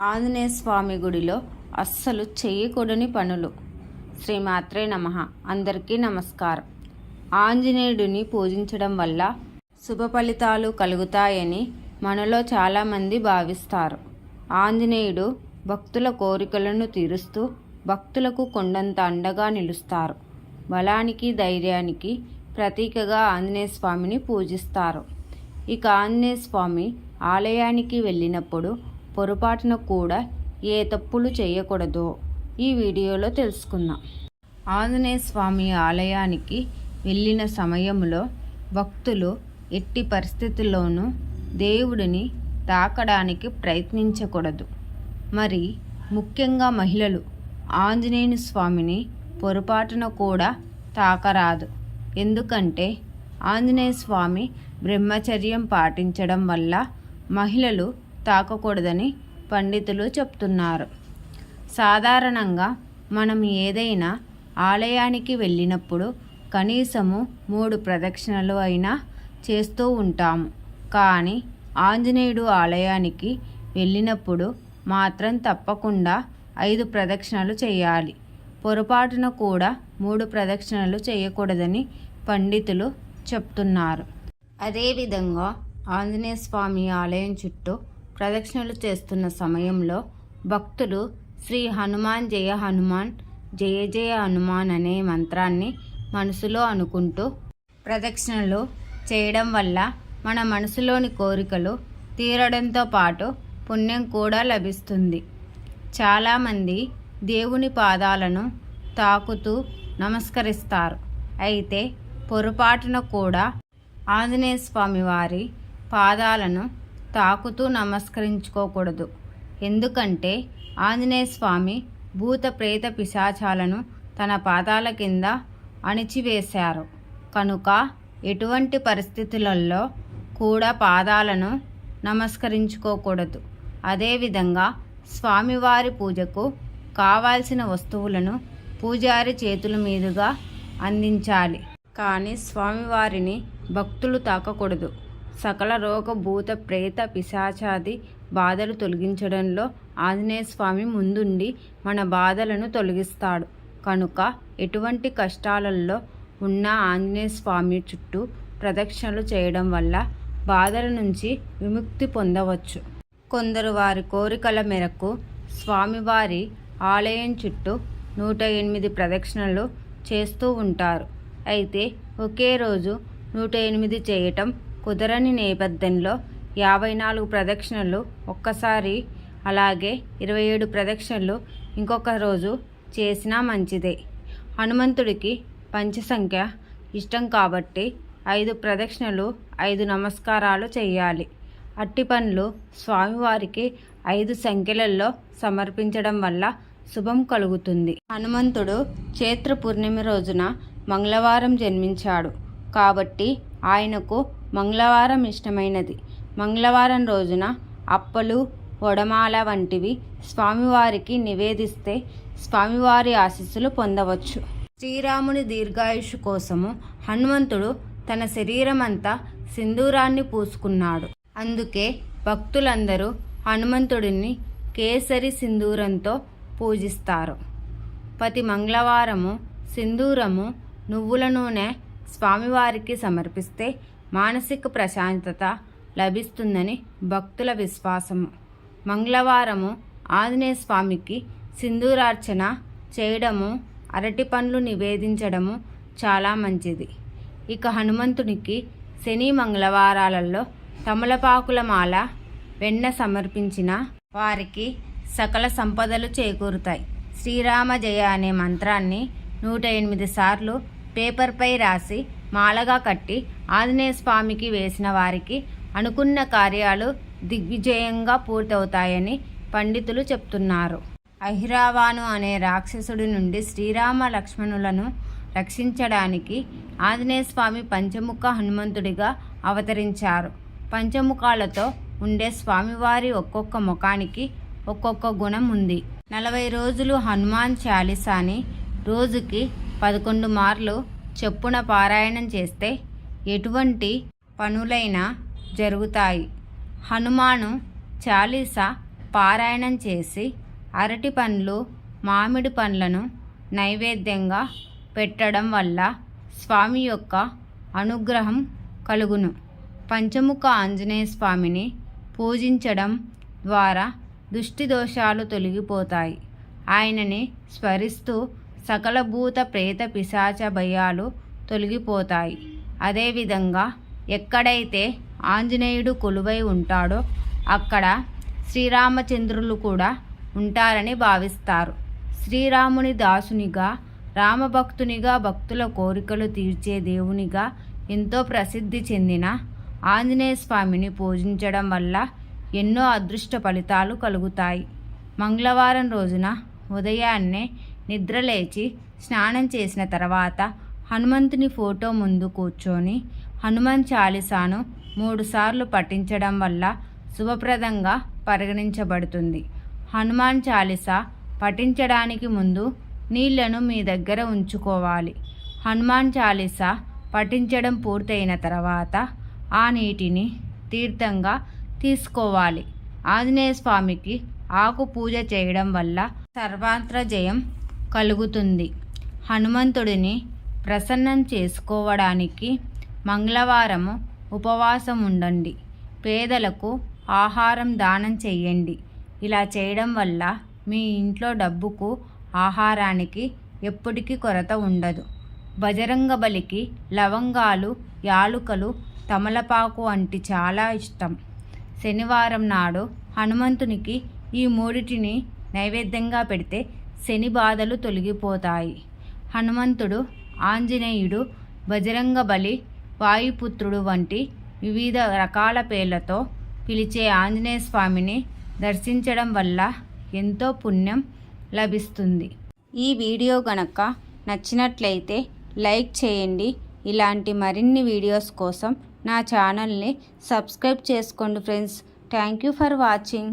ఆంజనేయ స్వామి గుడిలో అస్సలు చేయకూడని పనులు. శ్రీమాత్రే నమ. అందరికీ నమస్కారం. ఆంజనేయుడిని పూజించడం వల్ల శుభ ఫలితాలు కలుగుతాయని మనలో చాలామంది భావిస్తారు. ఆంజనేయుడు భక్తుల కోరికలను తీరుస్తూ భక్తులకు కొండంత అండగా నిలుస్తారు. బలానికి ధైర్యానికి ప్రతీకగా ఆంజనేయ స్వామిని పూజిస్తారు. ఇక ఆంజనేయ స్వామి ఆలయానికి వెళ్ళినప్పుడు పొరపాటున కూడా ఏ తప్పులు చేయకూడదో. ఈ వీడియోలో తెలుసుకుందాం. ఆంజనేయ స్వామి ఆలయానికి వెళ్ళిన సమయంలో భక్తులు ఎట్టి పరిస్థితుల్లోనూ దేవుడిని తాకడానికి ప్రయత్నించకూడదు. మరి ముఖ్యంగా మహిళలు ఆంజనేయుని స్వామిని పొరపాటున కూడా తాకరాదు. ఎందుకంటే ఆంజనేయ స్వామి బ్రహ్మచర్యం పాటించడం వల్ల మహిళలు తాకకూడదని పండితులు చెప్తున్నారు. సాధారణంగా మనం ఏదైనా ఆలయానికి వెళ్ళినప్పుడు కనీసము మూడు ప్రదక్షిణలు అయినా చేస్తూ ఉంటాము. కానీ ఆంజనేయుడు ఆలయానికి వెళ్ళినప్పుడు మాత్రం తప్పకుండా ఐదు ప్రదక్షిణలు చేయాలి. పొరపాటున కూడా మూడు ప్రదక్షిణలు చేయకూడదని పండితులు చెప్తున్నారు. అదేవిధంగా ఆంజనేయ స్వామి ఆలయం చుట్టూ ప్రదక్షిణలు చేస్తున్న సమయంలో భక్తులు శ్రీ హనుమాన్ జయ హనుమాన్ జయ జయ హనుమాన్ అనే మంత్రాన్ని మనసులో అనుకుంటూ ప్రదక్షిణలు చేయడం వల్ల మన మనసులోని కోరికలు తీరడంతో పాటు పుణ్యం కూడా లభిస్తుంది. చాలామంది దేవుని పాదాలను తాకుతూ నమస్కరిస్తారు. అయితే పొరపాటున కూడా ఆంజనేయ స్వామి వారి పాదాలను తాకుతూ నమస్కరించుకోకూడదు. ఎందుకంటే ఆంజనేయ స్వామి భూత ప్రేత పిశాచాలను తన పాదాల కింద అణిచివేశారు. కనుక ఎటువంటి పరిస్థితులలో కూడా పాదాలను నమస్కరించుకోకూడదు. అదేవిధంగా స్వామివారి పూజకు కావాల్సిన వస్తువులను పూజారి చేతుల మీదుగా అందించాలి. కానీ స్వామివారిని భక్తులు తాకకూడదు. సకల రోగ భూత ప్రేత పిశాచాది బాధలు తొలగించడంలో ఆంజనేయ స్వామి ముందుండి మన బాధలను తొలగిస్తాడు. కనుక ఎటువంటి కష్టాలలో ఉన్న ఆంజనేయ స్వామి చుట్టూ ప్రదక్షిణలు చేయడం వల్ల బాధల నుంచి విముక్తి పొందవచ్చు. కొందరు వారి కోరికల మేరకు స్వామివారి ఆలయం చుట్టూ నూట ఎనిమిది ప్రదక్షిణలు చేస్తూ ఉంటారు. అయితే ఒకే రోజు నూట ఎనిమిది చేయటం కుదరని నేపథ్యంలో యాభై నాలుగు ప్రదక్షిణలు ఒక్కసారి అలాగే ఇరవై ఏడు ప్రదక్షిణలు ఇంకొక రోజు చేసినా మంచిదే. హనుమంతుడికి పంచసంఖ్య ఇష్టం కాబట్టి ఐదు ప్రదక్షిణలు ఐదు నమస్కారాలు చేయాలి అట్టి పనులు స్వామివారికి ఐదు సంఖ్యలలో సమర్పించడం వల్ల శుభం కలుగుతుంది. హనుమంతుడు చైత్ర పూర్ణిమ రోజున మంగళవారం జన్మించాడు. కాబట్టి ఆయనకు మంగళవారం ఇష్టమైనది. మంగళవారం రోజున అప్పలు వడమాల వంటివి స్వామివారికి నివేదిస్తే స్వామివారి ఆశీస్సులు పొందవచ్చు. శ్రీరాముని దీర్ఘాయుషు కోసము హనుమంతుడు తన శరీరం అంతా సింధూరాన్ని పూసుకున్నాడు. అందుకే భక్తులందరూ హనుమంతుడిని కేసరి సింధూరంతో పూజిస్తారు. ప్రతి మంగళవారము సింధూరము నువ్వుల నూనె స్వామివారికి సమర్పిస్తే మానసిక ప్రశాంతత లభిస్తుందని భక్తుల విశ్వాసము. మంగళవారము ఆంజనేయ స్వామికి సింధూరార్చన చేయడము అరటి పండ్లు నివేదించడము చాలా మంచిది. ఇక హనుమంతునికి శని మంగళవారాలలో తమలపాకుల మాల వెన్న సమర్పించిన వారికి సకల సంపదలు చేకూరుతాయి. శ్రీరామ జయ అనే మంత్రాన్ని నూట ఎనిమిది సార్లు పేపర్పై రాసి మాలగా కట్టి ఆంజనేయ స్వామికి వేసిన వారికి అనుకున్న కార్యాలు దిగ్విజయంగా పూర్తవుతాయని పండితులు చెప్తున్నారు. అహిరావాను అనే రాక్షసుడి నుండి శ్రీరామ లక్ష్మణులను రక్షించడానికి ఆంజనేయ స్వామి పంచముఖ హనుమంతుడిగా అవతరించారు. పంచముఖాలతో ఉండే స్వామివారి ఒక్కొక్క ముఖానికి ఒక్కొక్క గుణం ఉంది. నలభై రోజులు హనుమాన్ చాలీసాని రోజుకి పదకొండు మార్లు చెప్పున పారాయణం చేస్తే ఎటువంటి పనులైనా జరుగుతాయి. హనుమాను చాలీసా పారాయణం చేసి అరటి పండ్లు మామిడి పండ్లను నైవేద్యంగా పెట్టడం వల్ల స్వామి యొక్క అనుగ్రహం కలుగును. పంచముఖ ఆంజనేయ స్వామిని పూజించడం ద్వారా దుష్టి దోషాలు తొలగిపోతాయి. ఆయనని స్మరిస్తూ సకల భూత ప్రేత పిశాచ భయాలు తొలగిపోతాయి. అదేవిధంగా ఎక్కడైతే ఆంజనేయుడు కొలువై ఉంటాడో అక్కడ శ్రీరామచంద్రులు కూడా ఉంటారని భావిస్తారు. శ్రీరాముని దాసునిగా రామభక్తునిగా భక్తుల కోరికలు తీర్చే దేవునిగా ఎంతో ప్రసిద్ధి చెందిన ఆంజనేయ స్వామిని పూజించడం వల్ల ఎన్నో అదృష్ట ఫలితాలు కలుగుతాయి. మంగళవారం రోజున ఉదయాన్నే నిద్రలేచి స్నానం చేసిన తర్వాత హనుమంతుని ఫోటో ముందు కూర్చొని హనుమాన్ చాలీసాను మూడుసార్లు పఠించడం వల్ల శుభప్రదంగా పరిగణించబడుతుంది. హనుమాన్ చాలీసా పఠించడానికి ముందు నీళ్ళను మీ దగ్గర ఉంచుకోవాలి. హనుమాన్ చాలీసా పఠించడం పూర్తయిన తర్వాత ఆ నీటిని తీర్థంగా తీసుకోవాలి. ఆంజనేయ స్వామికి ఆకు పూజ చేయడం వల్ల సర్వాంత్ర జయం కలుగుతుంది. హనుమంతుడిని ప్రసన్నం చేసుకోవడానికి మంగళవారం ఉపవాసం ఉండండి పేదలకు ఆహారం దానం చేయండి ఇలా చేయడం వల్ల మీ ఇంట్లో డబ్బుకు ఆహారానికి ఎప్పటికీ కొరత ఉండదు. బజరంగ బలికి లవంగాలు యాలుకలు తమలపాకు వంటి చాలా ఇష్టం. శనివారం నాడు హనుమంతునికి ఈ మూడిటిని నైవేద్యంగా పెడితే శని బాధలు తొలగిపోతాయి. హనుమంతుడు ఆంజనేయుడు బజరంగ బలి వాయుపుత్రుడు వంటి వివిధ రకాల పేర్లతో పిలిచే ఆంజనేయ స్వామిని దర్శించడం వల్ల ఎంతో పుణ్యం లభిస్తుంది. ఈ వీడియో గనక నచ్చినట్లయితే లైక్ చేయండి. ఇలాంటి మరిన్ని వీడియోస్ కోసం నా ఛానల్ని సబ్స్క్రైబ్ చేసుకోండి friends. Thank you for watching.